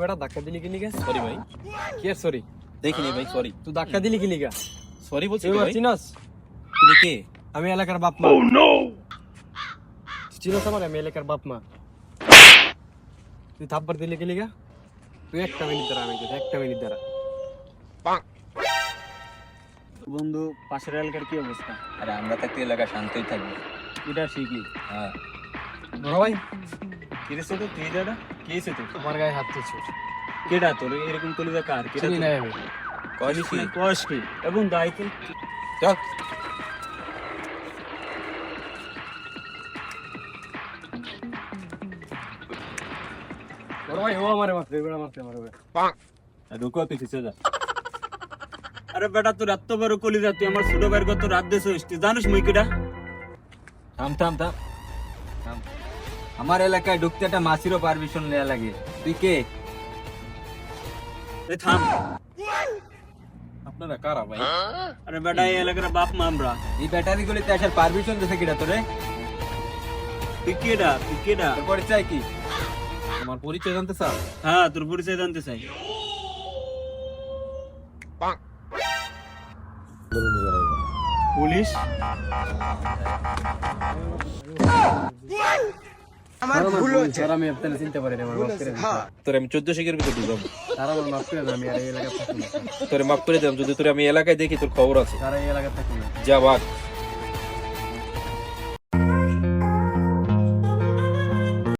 বেটা ধাক্কা দিলি কি লিগা? সরি ভাই। কি আর সরি দেখিনি ভাই সরি তুই ধাক্কা দিলি কি লিগা? সরি বলছি ভাই? চিনস? তুমি কে? আমি এলাকার বাপ মা। চিনস আমার? আমি এলাকার বাপ মা। তুই থাপ্পড় দিলি কি লিগা? তুই একটা মিনিট দাঁড়া আমি একটা মিনিট দাঁড়া। বন্ধু পাশের এলাকার কি অবস্থা? আরে আমরা থাকতে এলাকা শান্তই থাকব এটা ঠিকই। হ্যাঁ। বড় ভাই। কি রে তো তুই দাদা? কি হয়েছে তোর তোমার গায়ে হাত তুলছে কেডা তোর? এরকম কলিজা কার? কেডা আমি কয়নি কি? বয়স কি? এবং দায়িত্ব? চল বড় ভাই ও আমারে মারবে যা আরে বেটা তোর এত বড় কলিজা তুই আমার ছোট ভাইয়ের কত রাত দেশ তুই জানিস মুই কেডা? থাম থাম থাম। থাম। আমার এলাকায় ঢুকতে একটা মাসিরও পারমিশন নেওয়া লাগে। তুই কে? এই থাম। আপনারা কারা ভাই? আরে বেটা এই এলাকার বাপ মা আমরা। এই ব্যাটারি গুলিতে আসার পারমিশন দিতে কিনা তোরে? তুই কেডা? তুই কেডা? তোর পরিচয় কি? আমার পরিচয় জানতে স্যার হ্যাঁ তোর পরিচয় জানতে চাই। পুলিশ? আমার ভুল হচ্ছে আমি আপনারা চিনতে পারি না আমার মাফ করে দিন। তোর আমি চোদ্দ শেখের ভিতরে ঢুকাবো তারা আমার মাফ করে দেন আমি আর এই এলাকায় থাকি না। তোরে মাফ করে দিলাম যদি তোর আমি এলাকায় দেখি তোর খবর আছে। তারা এই এলাকায় থাকি না। যা ভাগ।